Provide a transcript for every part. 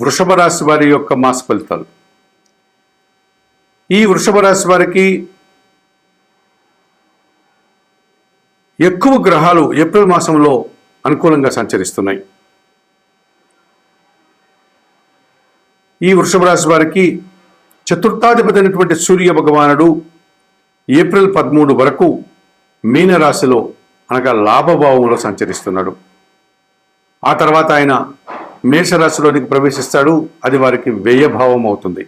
వృషభ రాశి వారి యొక్క మాస ఫలితాలు. ఈ వృషభ రాశి వారికి ఎక్కువ గ్రహాలు ఏప్రిల్ మాసంలో అనుకూలంగా సంచరిస్తున్నాయి. ఈ వృషభ రాశి వారికి చతుర్థాధిపతి అయినటువంటి సూర్య భగవానుడు ఏప్రిల్ పదమూడు వరకు మీనరాశిలో అనగా లాభభావంలో సంచరిస్తున్నాడు. ఆ తర్వాత ఆయన మేషరాశిలోనికి ప్రవేశిస్తాడు అది వారికి వ్యయభావం అవుతుంది.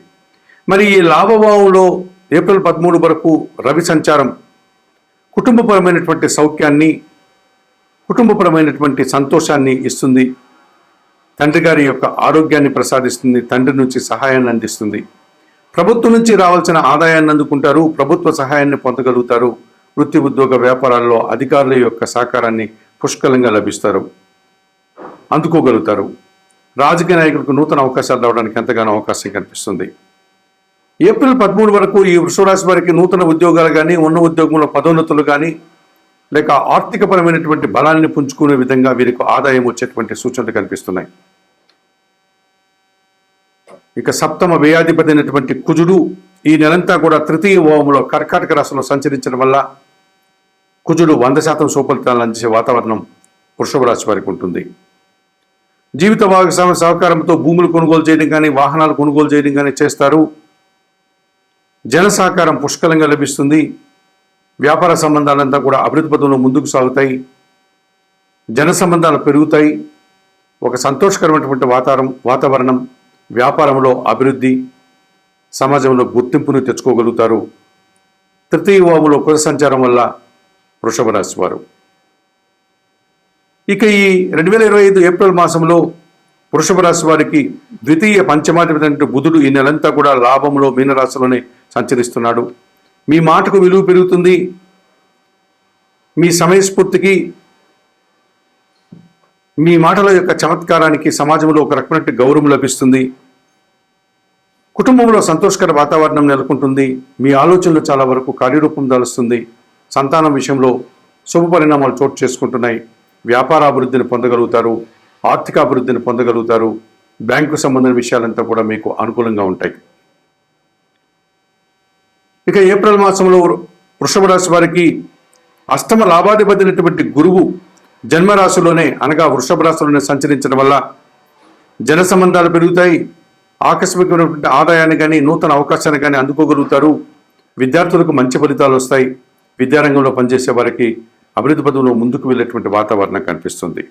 మరి ఈ లాభభావంలో ఏప్రిల్ పదమూడు వరకు రవి సంచారం కుటుంబపరమైనటువంటి సౌఖ్యాన్ని కుటుంబపరమైనటువంటి సంతోషాన్ని ఇస్తుంది. తండ్రి గారి యొక్క ఆరోగ్యాన్ని ప్రసాదిస్తుంది తండ్రి నుంచి సహాయాన్ని అందిస్తుంది. ప్రభుత్వం నుంచి రావాల్సిన ఆదాయాన్ని అందుకుంటారు ప్రభుత్వ సహాయాన్ని పొందగలుగుతారు. వృత్తి ఉద్యోగ వ్యాపారాల్లో అధికారుల యొక్క సహకారాన్ని పుష్కలంగా లభిస్తారు అందుకోగలుగుతారు. రాజకీయ నాయకులకు నూతన అవకాశాలు రావడానికి ఎంతగానో అవకాశం కనిపిస్తుంది. ఏప్రిల్ పదమూడు వరకు ఈ వృషరాశి వారికి నూతన ఉద్యోగాలు కానీ ఉన్న ఉద్యోగంలో పదోన్నతులు కానీ లేక ఆర్థికపరమైనటువంటి బలాన్ని పుంజుకునే విధంగా వీరికి ఆదాయం వచ్చేటువంటి సూచనలు కనిపిస్తున్నాయి. ఇక సప్తమ వ్యయాధిపతి అయినటువంటి కుజుడు ఈ నెలంతా కూడా తృతీయ ఓవంలో కర్కాటక రాశిలో సంచరించడం వల్ల కుజుడు వంద శాతం సుఫలితాలను అందించే వాతావరణం వృషభ రాశి వారికి ఉంటుంది. జీవిత భాగస్వామి సహకారంతో భూములు కొనుగోలు చేయడం కానీ వాహనాలు కొనుగోలు చేయడం కానీ చేస్తారు. జన సహకారం పుష్కలంగా లభిస్తుంది. వ్యాపార సంబంధాలంతా కూడా అభివృద్ధి పథంలో ముందుకు సాగుతాయి. జన సంబంధాలు పెరుగుతాయి. ఒక సంతోషకరమైనటువంటి వాతావరణం వాతావరణం వ్యాపారంలో అభివృద్ధి సమాజంలో గుర్తింపును తెచ్చుకోగలుగుతారు. తృతీయ వాములో కుల సంచారం వల్ల వృషభ రాశి వారు. ఇక ఈ రెండు వేల ఇరవై ఐదు ఏప్రిల్ మాసంలో వృషభ రాశి వారికి ద్వితీయ పంచమాధిపతి బుధుడు ఈ నెలంతా కూడా లాభంలో మీనరాశిలోనే సంచరిస్తున్నాడు. మీ మాటకు విలువ పెరుగుతుంది. మీ సమయస్ఫూర్తికి మీ మాటల యొక్క చమత్కారానికి సమాజంలో ఒక రకమైన గౌరవం లభిస్తుంది. కుటుంబంలో సంతోషకర వాతావరణం నెలకొంటుంది. మీ ఆలోచనలు చాలా వరకు కార్యరూపం దాలుస్తుంది. సంతానం విషయంలో శుభ పరిణామాలు చోటు చేసుకుంటున్నాయి. వ్యాపార అభివృద్ధిని పొందగలుగుతారు ఆర్థిక అభివృద్ధిని పొందగలుగుతారు బ్యాంకు సంబంధించిన విషయాలంతా కూడా మీకు అనుకూలంగా ఉంటాయి. ఇక ఏప్రిల్ మాసంలో వృ- వృషభ రాశి వారికి అష్టమ లాభాధిపతినటువంటి గురువు జన్మరాశిలోనే అనగా వృషభ రాశిలోనే సంచరించడం వల్ల జన సంబంధాలు పెరుగుతాయి. ఆకస్మికమైనటువంటి ఆదాయాన్ని కానీ నూతన అవకాశాన్ని కానీ అందుకోగలుగుతారు. విద్యార్థులకు మంచి ఫలితాలు వస్తాయి. విద్యారంగంలో పనిచేసే వారికి అభివృద్ధి పదంలో ముందుకు వెళ్ళేటువంటి వాతావరణం కనిపిస్తుంది.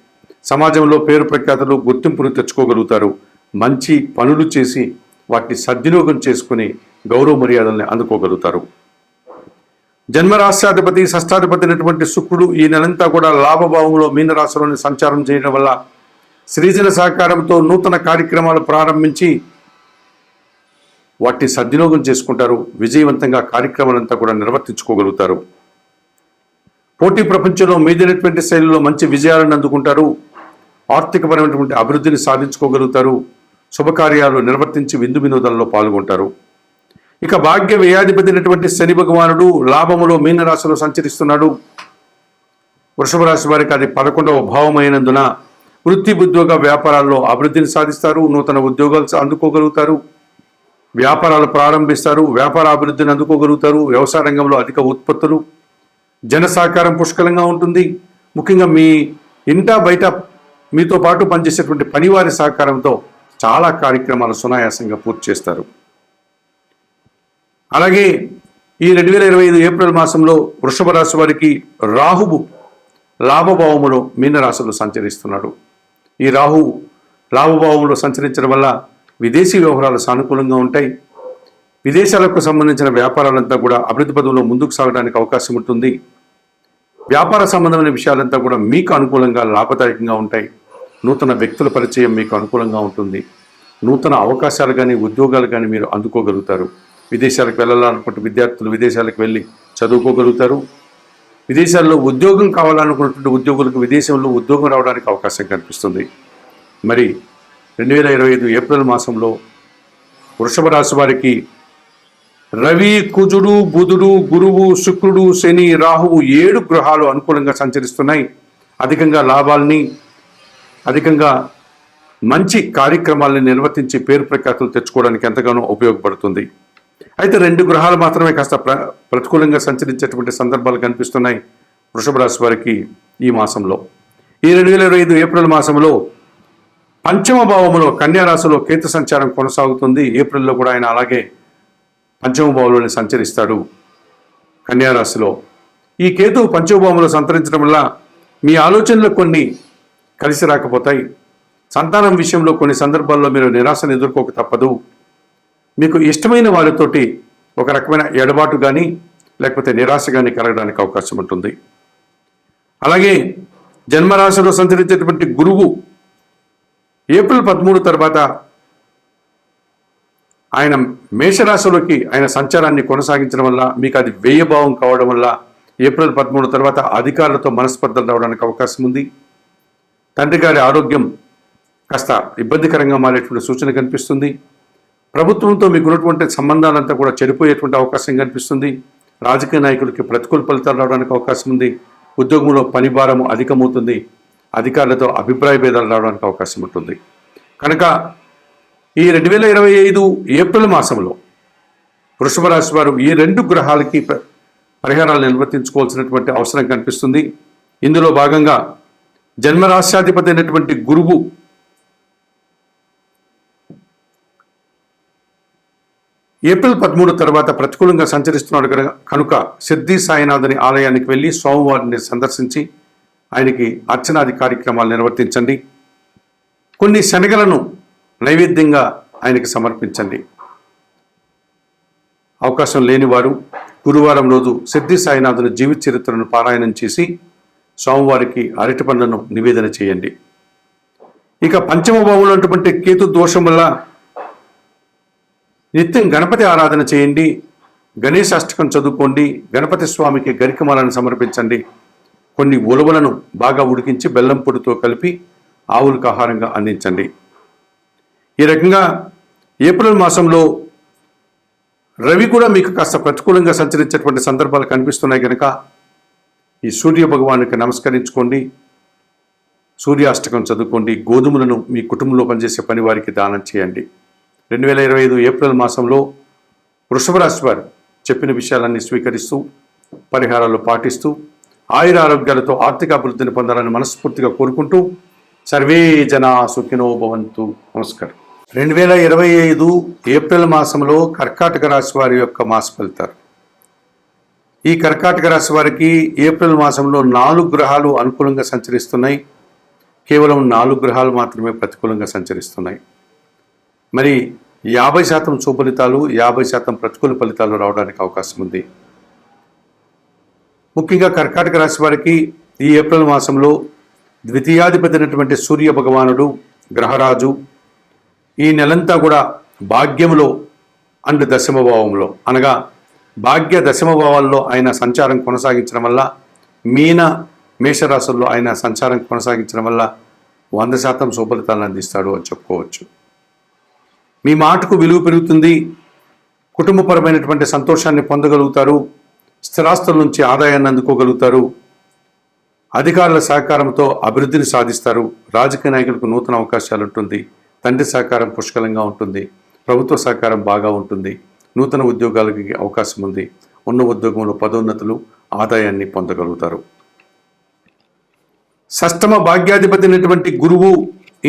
సమాజంలో పేరు ప్రఖ్యాతలు గుర్తింపును తెచ్చుకోగలుగుతారు. మంచి పనులు చేసి వాటిని సద్వినియోగం చేసుకుని గౌరవ మర్యాదల్ని అందుకోగలుగుతారు. జన్మరాష్ట్రాధిపతి షష్టాధిపతి అయినటువంటి శుక్రుడు ఈ నెలంతా కూడా లాభభావంలో మీనరాశిలోని సంచారం చేయడం వల్ల సృజన సహకారంతో నూతన కార్యక్రమాలు ప్రారంభించి వాటిని సద్వినియోగం చేసుకుంటారు. విజయవంతంగా కార్యక్రమాలంతా కూడా నిర్వర్తించుకోగలుగుతారు. పోటీ ప్రపంచంలో మీదైనటువంటి శైలిలో మంచి విజయాలను అందుకుంటారు. ఆర్థికపరమైనటువంటి అభివృద్ధిని సాధించుకోగలుగుతారు. శుభకార్యాలు నిర్వర్తించి విందు వినోదాల్లో పాల్గొంటారు. ఇక భాగ్య వ్యయాధిపతినటువంటి శని భగవానుడు లాభములో మీనరాశిలో సంచరిస్తున్నాడు. వృషభ రాశి వారికి అది పదకొండవ భావమైనందున వృత్తి ఉద్యోగ వ్యాపారాల్లో అభివృద్ధిని సాధిస్తారు. నూతన ఉద్యోగాలు అందుకోగలుగుతారు. వ్యాపారాలు ప్రారంభిస్తారు. వ్యాపార అభివృద్ధిని అందుకోగలుగుతారు. వ్యవసాయ రంగంలో అధిక ఉత్పత్తులు జన సహకారం పుష్కలంగా ఉంటుంది. ముఖ్యంగా మీ ఇంట బయట మీతో పాటు పనిచేసేటువంటి పనివారి సహకారంతో చాలా కార్యక్రమాలు సునాయాసంగా పూర్తి చేస్తారు. అలాగే ఈ రెండు వేల ఇరవై ఐదు ఏప్రిల్ మాసంలో వృషభ రాశి వారికి రాహువు లాభభావములో మీనరాశిలో సంచరిస్తున్నాడు. ఈ రాహువు లాభభావంలో సంచరించడం వల్ల విదేశీ వ్యవహారాలు సానుకూలంగా ఉంటాయి. విదేశాలకు సంబంధించిన వ్యాపారాలంతా కూడా అభివృద్ధి పదంలో ముందుకు సాగడానికి అవకాశం ఉంటుంది. వ్యాపార సంబంధమైన విషయాలంతా కూడా మీకు అనుకూలంగా లాభదాయకంగా ఉంటాయి. నూతన వ్యక్తుల పరిచయం మీకు అనుకూలంగా ఉంటుంది. నూతన అవకాశాలు కానీ ఉద్యోగాలు కానీ మీరు అందుకోగలుగుతారు. విదేశాలకు వెళ్ళాలనుకుంటే విద్యార్థులు విదేశాలకు వెళ్ళి చదువుకోగలుగుతారు. విదేశాల్లో ఉద్యోగం కావాలనుకున్నటువంటి ఉద్యోగులకు విదేశంలో ఉద్యోగం రావడానికి అవకాశం కనిపిస్తుంది. మరి రెండు వేల ఇరవై ఐదు ఏప్రిల్ మాసంలో వృషభ రాశి వారికి రవి కుజుడు బుధుడు గురువు శుక్రుడు శని రాహువు ఏడు గ్రహాలు అనుకూలంగా సంచరిస్తున్నాయి. అధికంగా లాభాల్ని అధికంగా మంచి కార్యక్రమాలను నిర్వర్తించి పేరు ప్రఖ్యాతులు తెచ్చుకోవడానికి ఎంతగానో ఉపయోగపడుతుంది. అయితే రెండు గ్రహాలు మాత్రమే కాస్త ప్ర ప్రతికూలంగా సంచరించేటువంటి సందర్భాలు కనిపిస్తున్నాయి వృషభ రాశి వారికి ఈ మాసంలో. ఈ రెండు వేల ఇరవై ఐదు ఏప్రిల్ మాసంలో పంచమ భావములో కన్యా రాశిలో కేతు సంచారం కొనసాగుతుంది. ఏప్రిల్లో కూడా ఆయన అలాగే పంచమభావంలోనే సంచరిస్తాడు కన్యారాశిలో. ఈ కేతు పంచమభావంలో సంతరించడం వల్ల మీ ఆలోచనలు కొన్ని కలిసి రాకపోతాయి. సంతానం విషయంలో కొన్ని సందర్భాల్లో మీరు నిరాశను ఎదుర్కోక తప్పదు. మీకు ఇష్టమైన వారితోటి ఒక రకమైన ఎడబాటు కానీ లేకపోతే నిరాశ కానీ కలగడానికి అవకాశం ఉంటుంది. అలాగే జన్మరాశిలో సంచరించేటువంటి గురువు ఏప్రిల్ పదమూడు తర్వాత ఆయన మేషరాశిలోకి ఆయన సంచారాన్ని కొనసాగించడం వల్ల మీకు అది వ్యయభావం కావడం వల్ల ఏప్రిల్ పదమూడు తర్వాత అధికారులతో మనస్పర్ధలు రావడానికి అవకాశం ఉంది. తండ్రి గారి ఆరోగ్యం కాస్త ఇబ్బందికరంగా మారేటువంటి సూచన కనిపిస్తుంది. ప్రభుత్వంతో మీకు ఉన్నటువంటి సంబంధాలంతా కూడా చెడిపోయేటువంటి అవకాశం కనిపిస్తుంది. రాజకీయ నాయకులకి ప్రతికూల ఫలితాలు రావడానికి అవకాశం ఉంది. ఉద్యోగంలో పని భారము అధికమవుతుంది. అధికారులతో అభిప్రాయ భేదాలు రావడానికి అవకాశం ఉంటుంది. కనుక ఈ రెండు వేల ఇరవై ఐదు ఏప్రిల్ మాసంలో వృషభ రాశి వారు ఈ రెండు గ్రహాలకి పరిహారాలు నిర్వర్తించుకోవాల్సినటువంటి అవసరం కనిపిస్తుంది. ఇందులో భాగంగా జన్మరాశ్యాధిపతి అయినటువంటి గురువు ఏప్రిల్ పదమూడు తర్వాత ప్రతికూలంగా సంచరిస్తున్నాడు కనుక కనుక సిద్ధి సాయినాథుని ఆలయానికి వెళ్ళి స్వామివారిని సందర్శించి ఆయనకి అర్చనాది కార్యక్రమాలు నిర్వర్తించండి. కొన్ని శనగలను నైవేద్యంగా ఆయనకి సమర్పించండి. అవకాశం లేనివారు గురువారం రోజు సిద్ధి సాయినాథుని జీవిత చరిత్రను పారాయణం చేసి స్వామివారికి అరటి పండ్లను నివేదన చేయండి. ఇక పంచమ భావంలో ఉన్నటువంటి కేతు దోషం వల్ల నిత్యం గణపతి ఆరాధన చేయండి. గణేష్ అష్టకం చదువుకోండి. గణపతి స్వామికి గరికమాలను సమర్పించండి. కొన్ని ఉలవలను బాగా ఉడికించి బెల్లం పొడితో కలిపి ఆవులకు ఆహారంగా అందించండి. ఈ రకంగా ఏప్రిల్ మాసంలో రవి కూడా మీకు కాస్త ప్రతికూలంగా సంచరించేటువంటి సందర్భాలు కనిపిస్తున్నాయి కనుక ఈ సూర్య భగవానికి నమస్కరించుకోండి. సూర్యాష్టకం చదువుకోండి. గోధుమలను మీ కుటుంబంలో పనిచేసే పని వారికి దానం చేయండి. రెండు వేల ఇరవై ఐదు ఏప్రిల్ మాసంలో వృషభ రాశి వారు చెప్పిన విషయాలన్నీ స్వీకరిస్తూ పరిహారాలు పాటిస్తూ ఆయుర ఆరోగ్యాలతో ఆర్థిక అభివృద్ధిని పొందాలని మనస్ఫూర్తిగా కోరుకుంటూ సర్వే జనా సుఖినో భవంతు. నమస్కారం. రెండు వేల ఇరవై ఐదు ఏప్రిల్ మాసంలో కర్కాటక రాశి వారి యొక్క మాస ఫలితాలు. ఈ కర్కాటక రాశి వారికి ఏప్రిల్ మాసంలో నాలుగు గ్రహాలు అనుకూలంగా సంచరిస్తున్నాయి. కేవలం నాలుగు గ్రహాలు మాత్రమే ప్రతికూలంగా సంచరిస్తున్నాయి. మరి యాభై శాతం సుఫలితాలు యాభై శాతం ప్రతికూల ఫలితాలు రావడానికి అవకాశం ఉంది. ముఖ్యంగా కర్కాటక రాశి వారికి ఈ ఏప్రిల్ మాసంలో ద్వితీయాధిపతి అయినటువంటి సూర్య భగవానుడు గ్రహరాజు ఈ నెలంతా కూడా భాగ్యములో అండ్ దశమభావంలో. అనగా భాగ్య దశమభావాల్లో ఆయన సంచారం కొనసాగించడం వల్ల మీన మేషరాశుల్లో ఆయన సంచారం కొనసాగించడం వల్ల వంద శాతం సుఫలితాలను అందిస్తాడు అని చెప్పుకోవచ్చు. మీ మాటకు విలువ పెరుగుతుంది కుటుంబపరమైనటువంటి సంతోషాన్ని పొందగలుగుతారు స్థిరాస్తుల నుంచి ఆదాయాన్ని అందుకోగలుగుతారు అధికారుల సహకారంతో అభివృద్ధిని సాధిస్తారు రాజకీయ నాయకులకు నూతన అవకాశాలు ఉంటుంది తండ్రి సహకారం పుష్కలంగా ఉంటుంది. ప్రభుత్వ సహకారం బాగా ఉంటుంది. నూతన ఉద్యోగాలకి అవకాశం ఉంది. ఉన్న ఉద్యోగంలో పదోన్నతులు ఆదాయాన్ని పొందగలుగుతారు. సష్టమ భాగ్యాధిపతి అయినటువంటి గురువు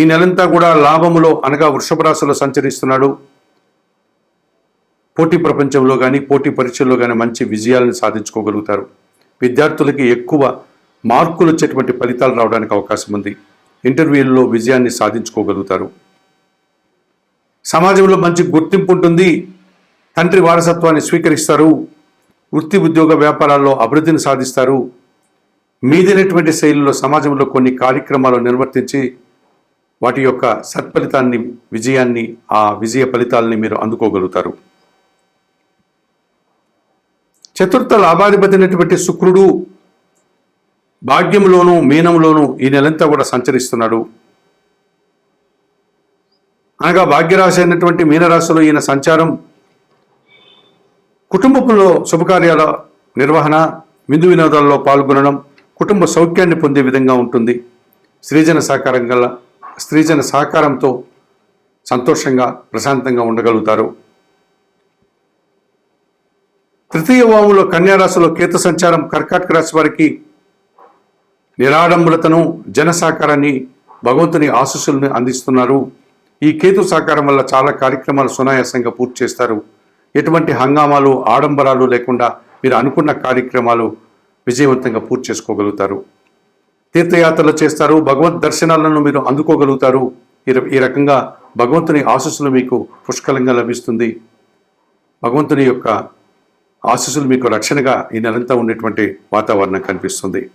ఈ నెలంతా కూడా లాభములో అనగా వృషభ రాశిలో సంచరిస్తున్నాడు. పోటీ ప్రపంచంలో కానీ పోటీ పరీక్షల్లో కానీ మంచి విజయాలను సాధించుకోగలుగుతారు. విద్యార్థులకి ఎక్కువ మార్కులు వచ్చేటువంటి ఫలితాలు రావడానికి అవకాశం ఉంది. ఇంటర్వ్యూల్లో విజయాన్ని సాధించుకోగలుగుతారు. సమాజంలో మంచి గుర్తింపు ఉంటుంది. తండ్రి వారసత్వాన్ని స్వీకరిస్తారు. వృత్తి ఉద్యోగ వ్యాపారాల్లో అభివృద్ధిని సాధిస్తారు. మీదైనటువంటి శైలిలో సమాజంలో కొన్ని కార్యక్రమాలు నిర్వర్తించి వాటి యొక్క సత్ఫలితాన్ని విజయాన్ని ఆ విజయ ఫలితాలని మీరు అందుకోగలుగుతారు. చతుర్థ లాభాధిపతినటువంటి శుక్రుడు భాగ్యంలోను మీనంలోను ఈ నెలంతా కూడా సంచరిస్తున్నాడు. అనగా భాగ్యరాశి అయినటువంటి మీనరాశిలో ఈయన సంచారం కుటుంబంలో శుభకార్యాల నిర్వహణ విందు వినోదాల్లో పాల్గొనడం కుటుంబ సౌఖ్యాన్ని పొందే విధంగా ఉంటుంది. స్త్రీజన సహకారం గల స్త్రీజన సహకారంతో సంతోషంగా ప్రశాంతంగా ఉండగలుగుతారు. తృతీయ వాములో కన్యారాశిలో కేతు సంచారం కర్కాటక రాశి వారికి నిరాడంబులతను జన సహకారాన్ని భగవంతుని ఆశీస్సులను అందిస్తున్నారు. ఈ కేతు సహకారం వల్ల చాలా కార్యక్రమాలు సునాయాసంగా పూర్తి చేస్తారు. ఎటువంటి హంగామాలు ఆడంబరాలు లేకుండా మీరు అనుకున్న కార్యక్రమాలు విజయవంతంగా పూర్తి చేసుకోగలుగుతారు. తీర్థయాత్రలు చేస్తారు భగవత్ దర్శనాలను మీరు అందుకోగలుగుతారు. ఈ ర- ఈ రకంగా భగవంతుని ఆశస్సులు మీకు పుష్కలంగా లభిస్తుంది. భగవంతుని యొక్క ఆశీస్సులు మీకు రక్షణగా ఈ నెలంతా ఉండేటువంటి వాతావరణం కనిపిస్తుంది.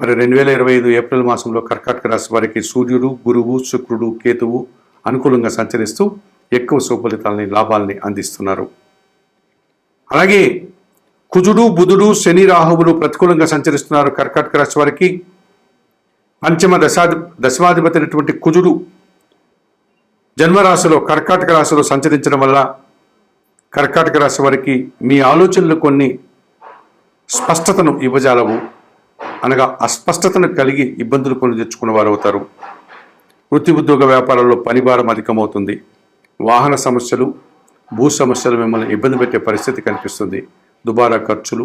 మరి రెండు వేల ఇరవై ఐదు ఏప్రిల్ మాసంలో కర్కాటక రాశి వారికి సూర్యుడు గురువు శుక్రుడు కేతువు అనుకూలంగా సంచరిస్తూ ఎక్కువ సుఫలితాలని లాభాలని అందిస్తున్నారు. అలాగే కుజుడు బుధుడు శని రాహువులు ప్రతికూలంగా సంచరిస్తున్నారు కర్కాటక రాశి వారికి. పంచమ దశాధి దశమాధిపతి అయినటువంటి కుజుడు జన్మరాశిలో కర్కాటక రాశిలో సంచరించడం వల్ల కర్కాటక రాశి వారికి మీ ఆలోచనలు కొన్ని స్పష్టతను ఇవ్వజాలవు. అనగా అస్పష్టతను కలిగి ఇబ్బందులు కొని తెచ్చుకున్న వారు అవుతారు. వృత్తి ఉద్యోగ వ్యాపారాల్లో పనిభారం అధికమవుతుంది. వాహన సమస్యలు భూ సమస్యలు మిమ్మల్ని ఇబ్బంది పెట్టే పరిస్థితి కనిపిస్తుంది. దుబారా ఖర్చులు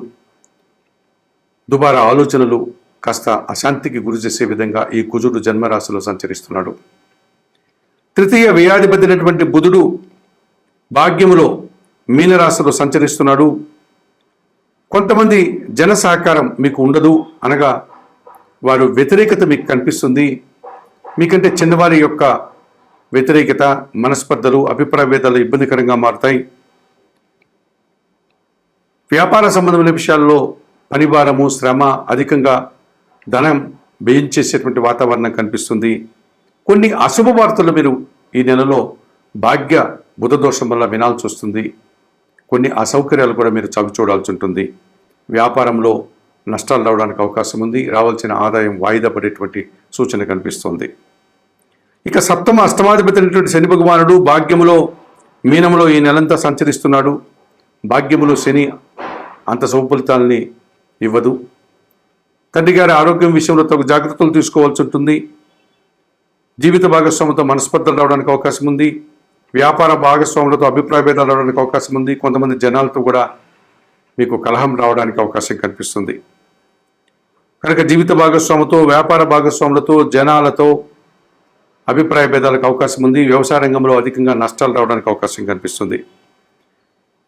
దుబారా ఆలోచనలు కాస్త అశాంతికి గురి చేసే విధంగా ఈ కుజుడు జన్మరాశిలో సంచరిస్తున్నాడు. తృతీయ వ్యయాధిపతి అయినటువంటి బుధుడు భాగ్యములో మీనరాశిలో సంచరిస్తున్నాడు. కొంతమంది జన సహకారం మీకు ఉండదు అనగా వారు వ్యతిరేకత మీకు కనిపిస్తుంది. మీకంటే చిన్నవారి యొక్క వ్యతిరేకత మనస్పర్ధలు అభిప్రాయ భేదాలు ఇబ్బందికరంగా మారుతాయి. వ్యాపార సంబంధమైన విషయాల్లో పనిభారము శ్రమ అధికంగా ధనం వ్యయం చేసేటువంటి వాతావరణం కనిపిస్తుంది. కొన్ని అశుభ వార్తలు మీరు ఈ నెలలో భాగ్య బుధదోషం వల్ల వినాల్సి వస్తుంది. కొన్ని అసౌకర్యాలు కూడా మీరు చవి చూడాల్సి ఉంటుంది. వ్యాపారంలో నష్టాలు రావడానికి అవకాశం ఉంది. రావాల్సిన ఆదాయం వాయిదా పడేటువంటి సూచన కనిపిస్తుంది. ఇక సప్తమ అష్టమాధిపతి అయినటువంటి శని భగవానుడు భాగ్యములో మీనములో ఈ నెలంతా సంచరిస్తున్నాడు. భాగ్యములో శని అంత శుభఫలితాలని ఇవ్వదు. తండ్రి గారి ఆరోగ్యం విషయంలో తగు జాగ్రత్తలు తీసుకోవాల్సి ఉంటుంది. జీవిత భాగస్వామితో మనస్పర్ధలు రావడానికి అవకాశం ఉంది. వ్యాపార భాగస్వాములతో అభిప్రాయ భేదాలు రావడానికి అవకాశం ఉంది. కొంతమంది జనాలతో కూడా మీకు కలహం రావడానికి అవకాశం కనిపిస్తుంది. కనుక జీవిత భాగస్వాములతో వ్యాపార భాగస్వాములతో జనాలతో అభిప్రాయ భేదాలకు అవకాశం ఉంది. వ్యవసాయ రంగంలో అధికంగా నష్టాలు రావడానికి అవకాశం కనిపిస్తుంది.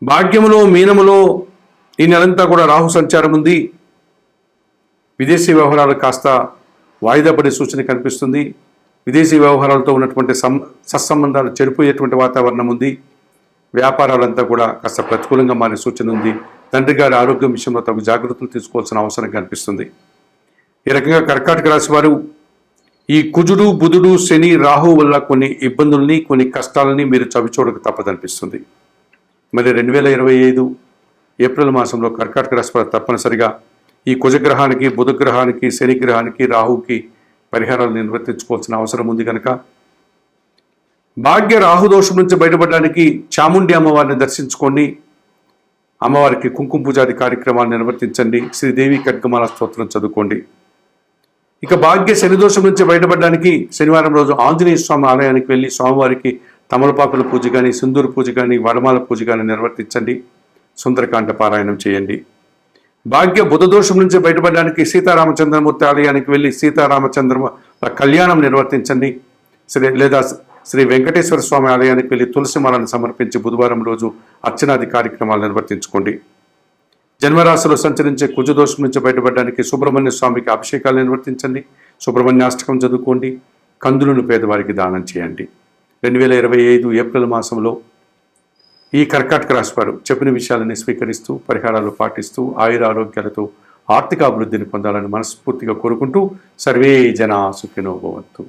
భాగ్యములో మీనములో ఈ నెలంతా కూడా రాహు సంచారం ఉంది. విదేశీ వ్యవహారాలు కాస్త వాయిదా పడే సూచన కనిపిస్తుంది. విదేశీ వ్యవహారాలతో ఉన్నటువంటి సం సత్సంబంధాలు చెడిపోయేటువంటి వాతావరణం ఉంది. వ్యాపారాలంతా కూడా కాస్త ప్రతికూలంగా మారే సూచన ఉంది. తండ్రి గారి ఆరోగ్యం విషయంలో తగు జాగ్రత్తలు తీసుకోవాల్సిన అవసరం కనిపిస్తుంది. ఈ రకంగా కర్కాటక రాశి వారు ఈ కుజుడు బుధుడు శని రాహు వల్ల కొన్ని ఇబ్బందుల్ని కొన్ని కష్టాలని మీరు చవిచూడక తప్పదనిపిస్తుంది. మరి రెండు వేల ఇరవై ఐదు ఏప్రిల్ మాసంలో కర్కాటక రాశి వారు తప్పనిసరిగా ఈ కుజగ్రహానికి బుధగ్రహానికి శనిగ్రహానికి రాహుకి పరిహారాలు నిర్వర్తించుకోవాల్సిన అవసరం ఉంది కనుక. భాగ్య రాహుదోషం నుంచి బయటపడడానికి చాముండి అమ్మవారిని దర్శించుకోండి అమ్మవారికి కుంకుమ పూజాది కార్యక్రమాలు నిర్వర్తించండి. శ్రీదేవి ఖడ్గమాల స్తోత్రం చదువుకోండి. ఇక భాగ్య శని దోషం నుంచి బయటపడడానికి శనివారం రోజు ఆంజనేయ స్వామి ఆలయానికి వెళ్ళి స్వామివారికి తమలపాకుల పూజ కానీ సింధూరు పూజ కానీ వడమాల పూజ కానీ నిర్వర్తించండి. సుందరకాండ పారాయణం చేయండి. భాగ్య బుధ దోషం నుంచి బయటపడడానికి సీతారామచంద్రమూర్తి ఆలయానికి వెళ్ళి సీతారామచంద్ర కళ్యాణం నిర్వర్తించండి. శ్రీ లేదా శ్రీ వెంకటేశ్వర స్వామి ఆలయానికి వెళ్ళి తులసిమాలను సమర్పించి బుధవారం రోజు అర్చనాది కార్యక్రమాలు నిర్వర్తించుకోండి. జన్మరాశిలో సంచరించే కుజదోషం నుంచి బయటపడడానికి సుబ్రహ్మణ్య స్వామికి అభిషేకాలు నిర్వర్తించండి. సుబ్రహ్మణ్యాష్టకం చదువుకోండి. కందులను పేదవారికి దానం చేయండి. రెండు వేల ఇరవై ఐదు ఏప్రిల్ మాసంలో ఈ కర్కాటక రాశివారు చెప్పిన విషయాలని స్వీకరిస్తూ పరిహారాలు పాటిస్తూ ఆయురారోగ్యాలతో ఆర్థిక అభివృద్ధిని పొందాలని మనస్ఫూర్తిగా కోరుకుంటూ సర్వే జన సుఖినోభవంతు